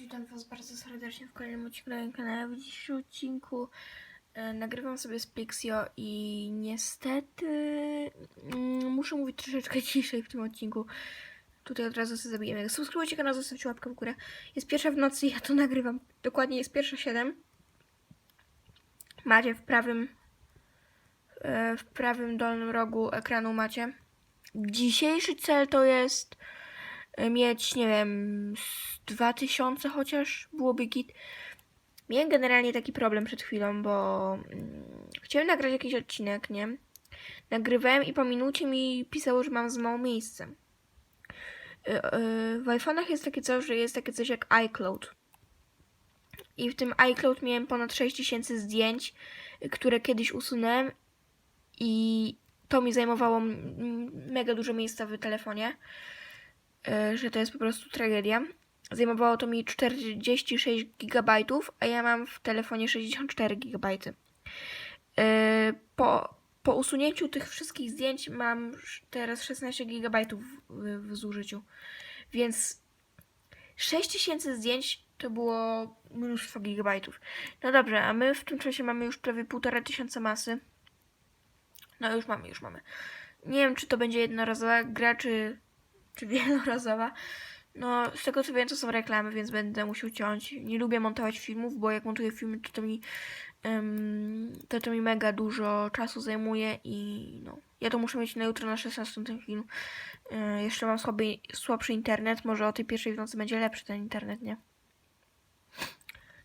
witam Was bardzo serdecznie w kolejnym odcinku na moim kanale. W dzisiejszym odcinku e, nagrywam sobie z Pixio i niestety mm, muszę mówić troszeczkę ciszej w tym odcinku. Tutaj od razu sobie zabijemy. Subskrybujcie kanał, zostawcie łapkę w górę. Jest pierwsza w nocy ja to nagrywam. Dokładnie jest pierwsza 7. Macie w prawym e, w prawym dolnym rogu ekranu macie. Dzisiejszy cel to jest mieć, nie wiem, z 2000 chociaż byłoby git. Miałem generalnie taki problem przed chwilą, bo mm, chciałem nagrać jakiś odcinek, nie? Nagrywałem i po minucie mi pisało, że mam za mało miejsca. Y, y, W iPhone'ach jest takie coś, że jest takie coś jak iCloud. I w tym iCloud miałem ponad 6000 zdjęć, y, które kiedyś usunąłem i to mi zajmowało mega dużo miejsca w telefonie że to jest po prostu tragedia. Zajmowało to mi 46 GB, a ja mam w telefonie 64 GB. E, Po, po usunięciu tych wszystkich zdjęć mam teraz 16 GB w, w zużyciu. Więc 6000 zdjęć to było mnóstwo gigabajtów. No dobrze, a my w tym czasie mamy już prawie 1,5 tysiąca masy. No już mamy, już mamy. Nie wiem, czy to będzie jednorazowa gra, czy czy wielorazowa. No, z tego co wiem, to są reklamy, więc będę musiał ciąć. Nie lubię montować filmów, bo jak montuję filmy, to to mi, em, to, to mi mega dużo czasu zajmuje i no. Ja to muszę mieć na jutro na 16 ten film. E, jeszcze mam słaby, słabszy internet, może o tej pierwszej w nocy będzie lepszy ten internet, nie?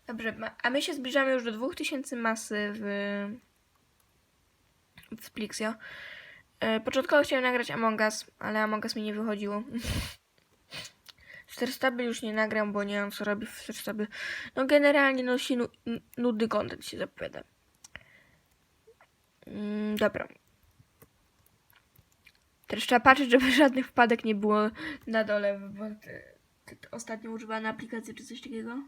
Dobrze, a my się zbliżamy już do 2000 masy w, w Plixio. E, Początkowo chciałem nagrać Among Us, ale Among Us mi nie wychodziło. 400 już nie nagram, bo nie mam co robić w 400 No generalnie no się nu- nudny content się zapowiada. Mm, dobra. Teraz trzeba patrzeć, żeby żadnych wpadek nie było na dole, bo ostatnio używana aplikacja czy coś takiego.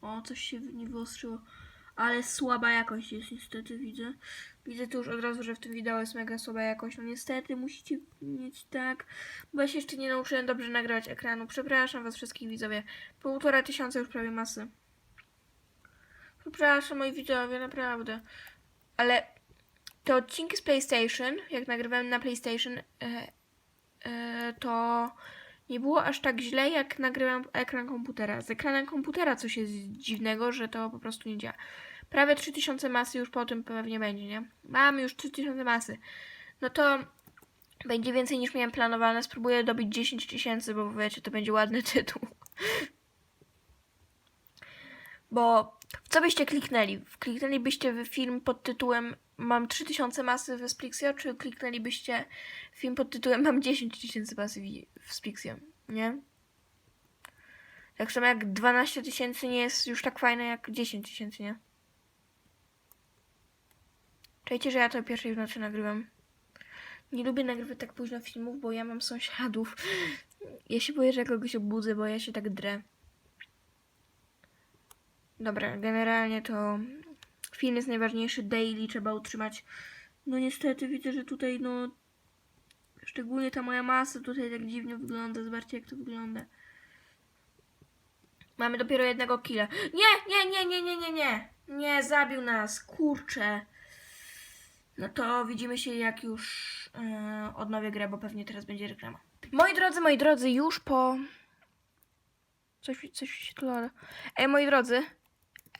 O, coś się nie wyostrzyło. Ale słaba jakość jest niestety, widzę. Widzę tu już od razu, że w tym wideo jest mega słaba jakość. No niestety musicie mieć tak, bo ja się jeszcze nie nauczyłem dobrze nagrywać ekranu. Przepraszam was wszystkich widzowie. Półtora tysiąca już prawie masy. Przepraszam moi widzowie, naprawdę. Ale te odcinki z PlayStation, jak nagrywałem na PlayStation, e, e, to nie było aż tak źle, jak nagrywam ekran komputera. Z ekranem komputera coś jest dziwnego, że to po prostu nie działa. Prawie 3000 masy już po tym pewnie będzie, nie? Mamy już 3000 masy. No to będzie więcej niż miałem planowane. Spróbuję dobić 10 tysięcy, bo wiecie, to będzie ładny tytuł. Bo w co byście kliknęli? Kliknęlibyście w film pod tytułem Mam 3000 masy w Splixio, czy kliknęlibyście film pod tytułem Mam 10 tysięcy masy w- Splixio, nie? Tak samo jak 12 tysięcy nie jest już tak fajne jak 10 tysięcy, nie? Czajcie, że ja to pierwszej w nocy nagrywam. Nie lubię nagrywać tak późno filmów, bo ja mam sąsiadów. Ja się boję, że kogoś obudzę, bo ja się tak drę. Dobra, generalnie to film jest najważniejszy, daily trzeba utrzymać. No niestety widzę, że tutaj no szczególnie ta moja masa tutaj tak dziwnie wygląda. Zobaczcie jak to wygląda. Mamy dopiero jednego killa. Nie, nie, nie, nie, nie, nie, nie. Nie, zabił nas. Kurczę. No to widzimy się jak już yy, odnowię grę, bo pewnie teraz będzie reklama. Moi drodzy, moi drodzy, już po... Coś, coś się tu lada. Ej, moi drodzy.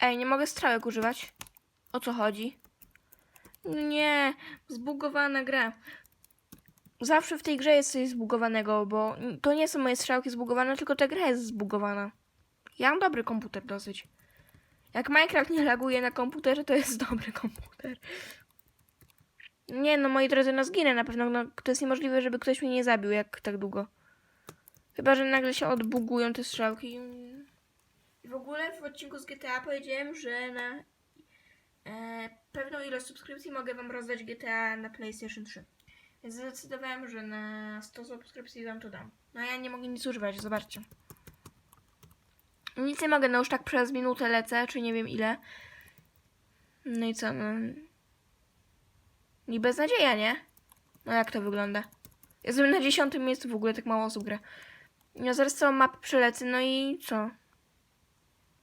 Ej, nie mogę strzałek używać. O co chodzi? Nie, zbugowana gra. Zawsze w tej grze jest coś zbugowanego, bo to nie są moje strzałki zbugowane, tylko ta gra jest zbugowana. Ja mam dobry komputer dosyć. Jak Minecraft nie laguje na komputerze, to jest dobry komputer. Nie no, moi drodzy, no zginę na pewno. No, to jest niemożliwe, żeby ktoś mnie nie zabił jak tak długo. Chyba, że nagle się odbugują te strzałki. W ogóle w odcinku z GTA powiedziałem, że na e, pewną ilość subskrypcji mogę wam rozdać GTA na PlayStation 3. Więc zdecydowałem, że na 100 subskrypcji wam to dam. No ja nie mogę nic używać, zobaczcie. Nic nie mogę, no już tak przez minutę lecę, czy nie wiem ile. No i co, no... I beznadzieja, nie? No jak to wygląda? Jestem na dziesiątym miejscu, w ogóle tak mało osób gra. Ja zaraz całą mapę przelecę, no i co?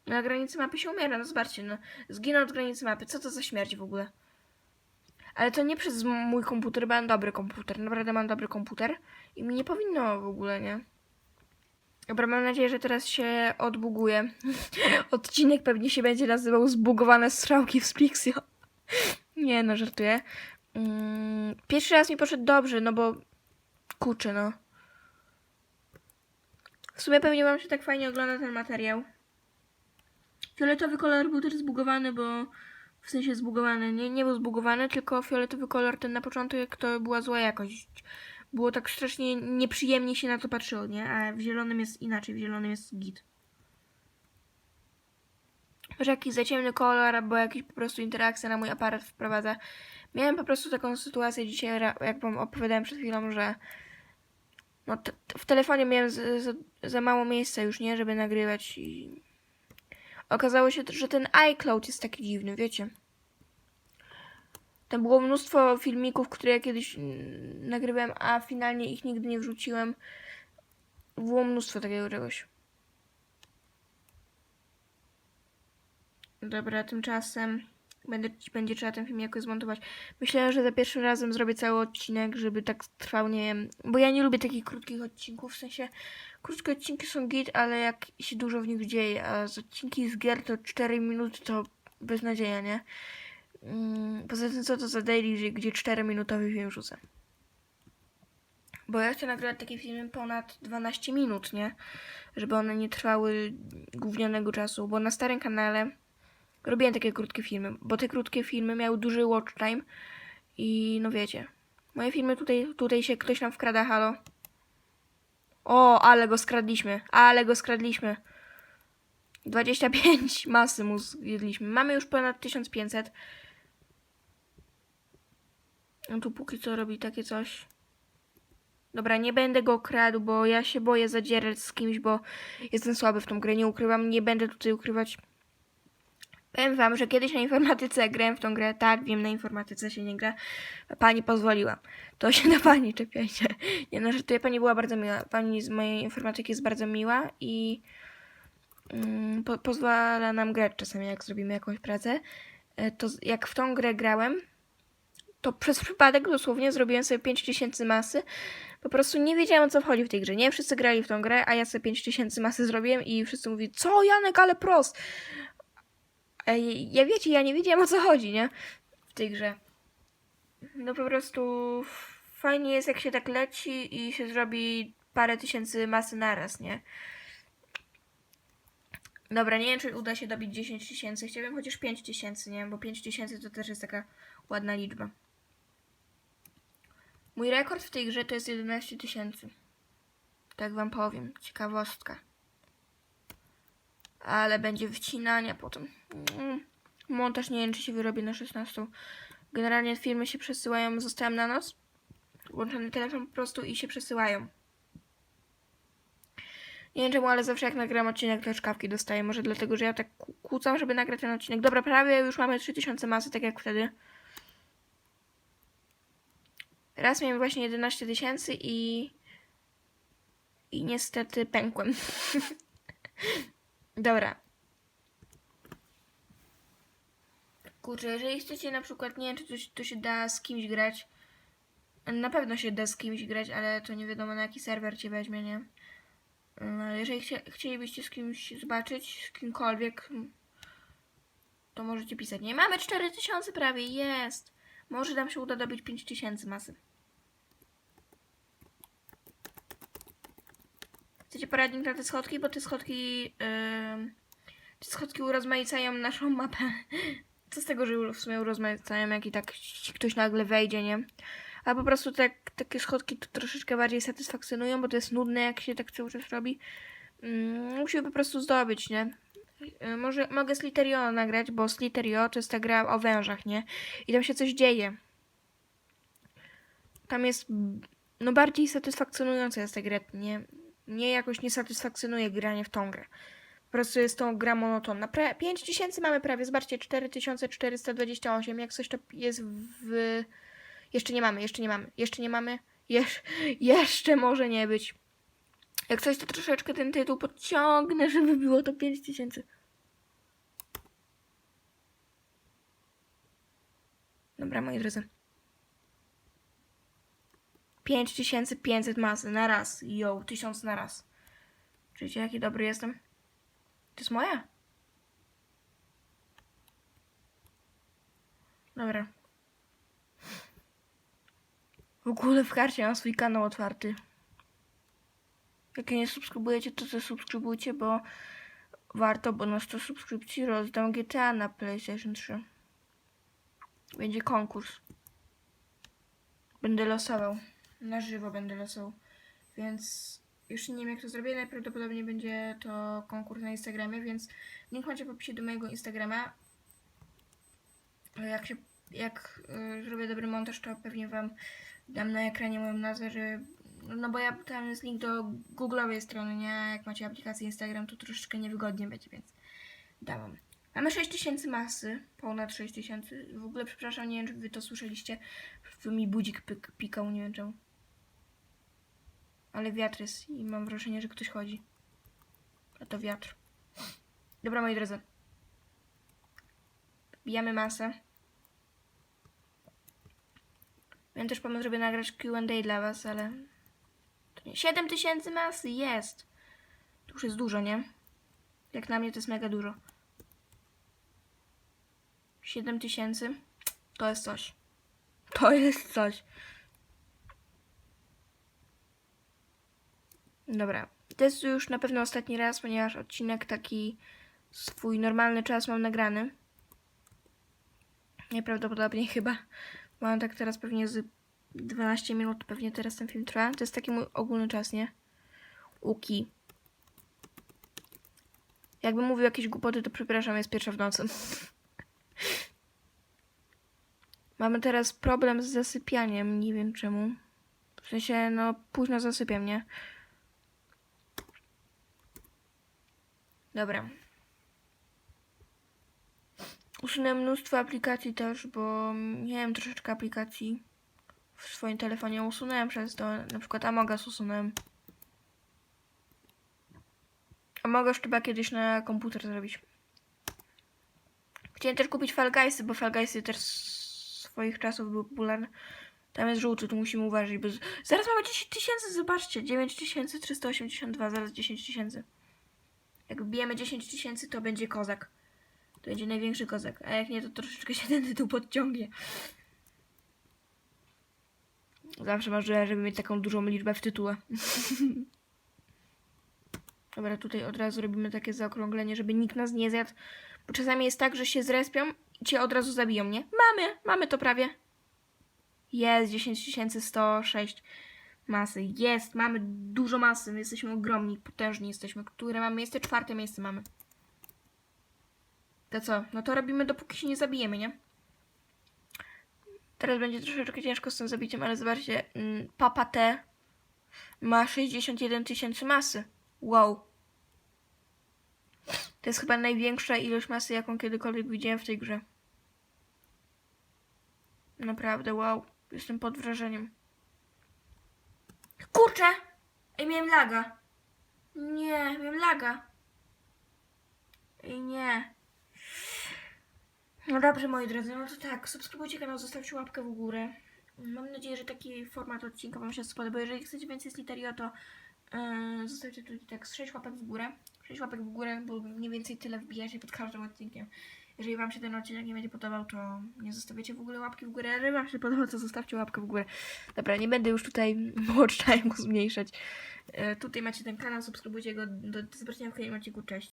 Na granicy mapy się umiera, no zobaczcie, no. Zginął od granicy mapy, co to za śmierć w ogóle? Ale to nie przez mój komputer, bo mam dobry komputer, naprawdę mam dobry komputer i mi nie powinno w ogóle, nie? Dobra, mam nadzieję, że teraz się odbuguje. Odcinek pewnie się będzie nazywał Zbugowane strzałki w Spixio. nie no, żartuję. Mm, pierwszy raz mi poszedł dobrze, no bo... Kurczę, no. W sumie pewnie wam się tak fajnie ogląda ten materiał. Fioletowy kolor był też zbugowany, bo w sensie zbugowany, nie, nie był zbugowany, tylko fioletowy kolor ten na początek to była zła jakość. Było tak strasznie nieprzyjemnie się na to patrzyło, nie? A w zielonym jest inaczej, w zielonym jest git. Może jakiś za ciemny kolor, albo jakiś po prostu interakcja na mój aparat wprowadza. Miałem po prostu taką sytuację dzisiaj, jak wam opowiadałem przed chwilą, że no, w telefonie miałem z- za, za mało miejsca już, nie? Żeby nagrywać i okazało się, że ten iCloud jest taki dziwny, wiecie. Tam było mnóstwo filmików, które ja kiedyś mm, nagrywałem, a finalnie ich nigdy nie wrzuciłem. Było mnóstwo takiego czegoś. Dobra, tymczasem będę, będzie trzeba ten film jakoś zmontować. Myślę, że za pierwszym razem zrobię cały odcinek, żeby tak trwał, nie wiem, bo ja nie lubię takich krótkich odcinków, w sensie krótkie odcinki są git, ale jak się dużo w nich dzieje, a z odcinki z gier to 4 minuty to beznadzieja, nie? Mm, Poza tym, co to za daily, gdzie 4-minutowy film rzucę. Bo ja chcę nagrywać takie filmy ponad 12 minut, nie? Żeby one nie trwały gównianego czasu, bo na starym kanale robiłem takie krótkie filmy, bo te krótkie filmy miały duży watch time i no wiecie. Moje filmy tutaj, tutaj się ktoś nam wkrada, halo. O, ale go skradliśmy, ale go skradliśmy. 25 masy mu zjedliśmy. Mamy już ponad 1500. On tu póki co robi takie coś. Dobra, nie będę go kradł, bo ja się boję zadzierać z kimś, bo jestem słaby w tą grę. Nie ukrywam, nie będę tutaj ukrywać. Powiem wam, że kiedyś na informatyce grałem w tą grę. Tak, wiem, na informatyce się nie gra. Pani pozwoliła. To się na pani czepiajcie. Nie no, żartuję, pani była bardzo miła. Pani z mojej informatyki jest bardzo miła i mm, po, pozwala nam grać czasami, jak zrobimy jakąś pracę. E, To jak w tą grę grałem, to przez przypadek dosłownie zrobiłem sobie 5000 masy. Po prostu nie wiedziałem o co wchodzi w tej grze. Nie wszyscy grali w tą grę, a ja sobie 5000 masy zrobiłem i wszyscy mówili, co Janek, ale prost. Ja- wiecie, ja nie wiedziałem o co chodzi, nie? W tej grze. No po prostu fajnie jest jak się tak leci i się zrobi parę tysięcy masy naraz, nie? Dobra, nie wiem, czy uda się dobić 10 tysięcy. Chciałbym chociaż 5 tysięcy, nie? Bo 5 tysięcy to też jest taka ładna liczba. Mój rekord w tej grze to jest 11 tysięcy. Tak wam powiem. Ciekawostka. Ale będzie wcinania potem. Mm. Montaż nie wiem, czy się wyrobi na 16. Generalnie filmy się przesyłają. Zostałem na noc. Włączony telefon po prostu i się przesyłają. Nie wiem czemu, ale zawsze jak nagram odcinek, to czkawki dostaję. Może dlatego, że ja tak kłócam, żeby nagrać ten odcinek. Dobra, prawie już mamy 3000 masy, tak jak wtedy. Raz miałem właśnie 11 tysięcy i... I niestety pękłem. Dobra. Kurczę, jeżeli chcecie na przykład, nie wiem, czy to, się- to się da z kimś grać. Na pewno się da z kimś grać, ale to nie wiadomo na jaki serwer cię weźmie, nie? No, jeżeli chcie, chcielibyście z kimś zobaczyć, z kimkolwiek, to możecie pisać. Nie mamy 4000 prawie, jest. Może nam się uda dobić 5000 masy. Chcecie poradnik na te schodki? Bo te schodki. Yy, te schodki urozmaicają naszą mapę. Co z tego, że w sumie urozmaicają, jak i tak ktoś nagle wejdzie, nie? A po prostu tak, takie schodki to troszeczkę bardziej satysfakcjonują, bo to jest nudne, jak się tak cały czas robi. Mm, musimy po prostu zdobyć, nie? Y, Może mogę Sliterio nagrać, bo Sliterio to jest ta gra o wężach, nie? I tam się coś dzieje. Tam jest no bardziej satysfakcjonująca jest ta gra, nie? Mnie jakoś nie satysfakcjonuje granie w tą grę. Po prostu jest to gra monotonna. Pra 5000 mamy prawie, zobaczcie, 4428. Jak coś to jest w... Jeszcze nie mamy, jeszcze nie mamy, jeszcze nie mamy. Jesz jeszcze może nie być. Jak coś, to troszeczkę ten tytuł podciągnę, żeby było to 5000. Dobra, moi drodzy. 5500 masy na raz. Yo, 1000 na raz. Czujecie, jaki dobry jestem? To jest moja. Dobra. W ogóle w karcie mam swój kanał otwarty. Jak nie subskrybujecie, to zasubskrybujcie, bo warto, bo na 100 subskrypcji rozdam GTA na PlayStation 3. Będzie konkurs. Będę losował. Na żywo będę losował. Więc już nie wiem jak to zrobię. Najprawdopodobniej będzie to konkurs na Instagramie, więc link macie w opisie do mojego Instagrama. Jak się, jak y, zrobię dobry montaż, to pewnie wam dam na ekranie moją nazwę, że no bo ja tam jest link do google'owej strony, nie? Jak macie aplikację Instagram, to troszeczkę niewygodnie będzie, więc dałam. Mamy 6000 masy, ponad 6000. W ogóle przepraszam, nie wiem czy wy to słyszeliście. Mi budzik pikał, nie wiem czemu. Ale wiatr jest i mam wrażenie, że ktoś chodzi. A to wiatr. Dobra, moi drodzy. Bijamy masę. Miałem też pomysł, żeby nagrać Q&A dla was, ale... To nie. 7000 masy jest! To już jest dużo, nie? Jak na mnie to jest mega dużo. 7000 to jest coś. To jest coś. Dobra. To jest już na pewno ostatni raz, ponieważ odcinek taki swój normalny czas mam nagrany. Najprawdopodobniej chyba. Mam tak teraz pewnie z 12 minut, pewnie teraz ten film trwa. To jest taki mój ogólny czas, nie? Uki. Jakbym mówił jakieś głupoty, to przepraszam, jest pierwsza w nocy. Mamy teraz problem z zasypianiem, nie wiem czemu. W sensie, no, późno zasypiam, nie? Dobra. Usunąłem mnóstwo aplikacji też, bo miałem troszeczkę aplikacji w swoim telefonie. Usunąłem przez to, na przykład Amogas usunąłem. Amogas trzeba kiedyś na komputer zrobić. Chciałem też kupić Fall bo Fall Guysy też swoich czasów były popularne. Tam jest żółty, tu musimy uważać, bo zaraz mamy 10 tysięcy, zobaczcie, 9382, zaraz 10 tysięcy. Jak bijemy 10 tysięcy, to będzie kozak. To będzie największy kozak, a jak nie, to troszeczkę się ten tytuł podciągnie. Zawsze marzyłem, żeby mieć taką dużą liczbę w tytule. Dobra, tutaj od razu robimy takie zaokrąglenie, żeby nikt nas nie zjadł. Bo czasami jest tak, że się zrespią i cię od razu zabiją, nie? Mamy, mamy to prawie. Jest 10106 masy. Jest, mamy dużo masy. My jesteśmy ogromni, potężni jesteśmy. Które mamy miejsce? Czwarte miejsce mamy. To co? No to robimy dopóki się nie zabijemy, nie? Teraz będzie troszeczkę ciężko z tym zabiciem, ale zobaczcie. mm, Papa T ma 61 tysięcy masy. Wow. To jest chyba największa ilość masy, jaką kiedykolwiek widziałem w tej grze. Naprawdę, wow. Jestem pod wrażeniem. Kurczę! Ej, miałem laga. Nie, miałem laga. Ej, nie. No dobrze, moi drodzy, no to tak, subskrybujcie kanał, zostawcie łapkę w górę. Mam nadzieję, że taki format odcinka Wam się spodoba. Jeżeli chcecie więcej z Literio, to yy, zostawcie tutaj tak z 6 łapek w górę. 6 łapek w górę, bo mniej więcej tyle wbijacie pod każdym odcinkiem. Jeżeli Wam się ten odcinek nie będzie podobał, to nie zostawiacie w ogóle łapki w górę. Jeżeli Wam się podoba, to zostawcie łapkę w górę. Dobra, nie będę już tutaj watch time'u zmniejszać. Yy, tutaj macie ten kanał, subskrybujcie go. Do zobaczenia w kolejnym odcinku. Cześć.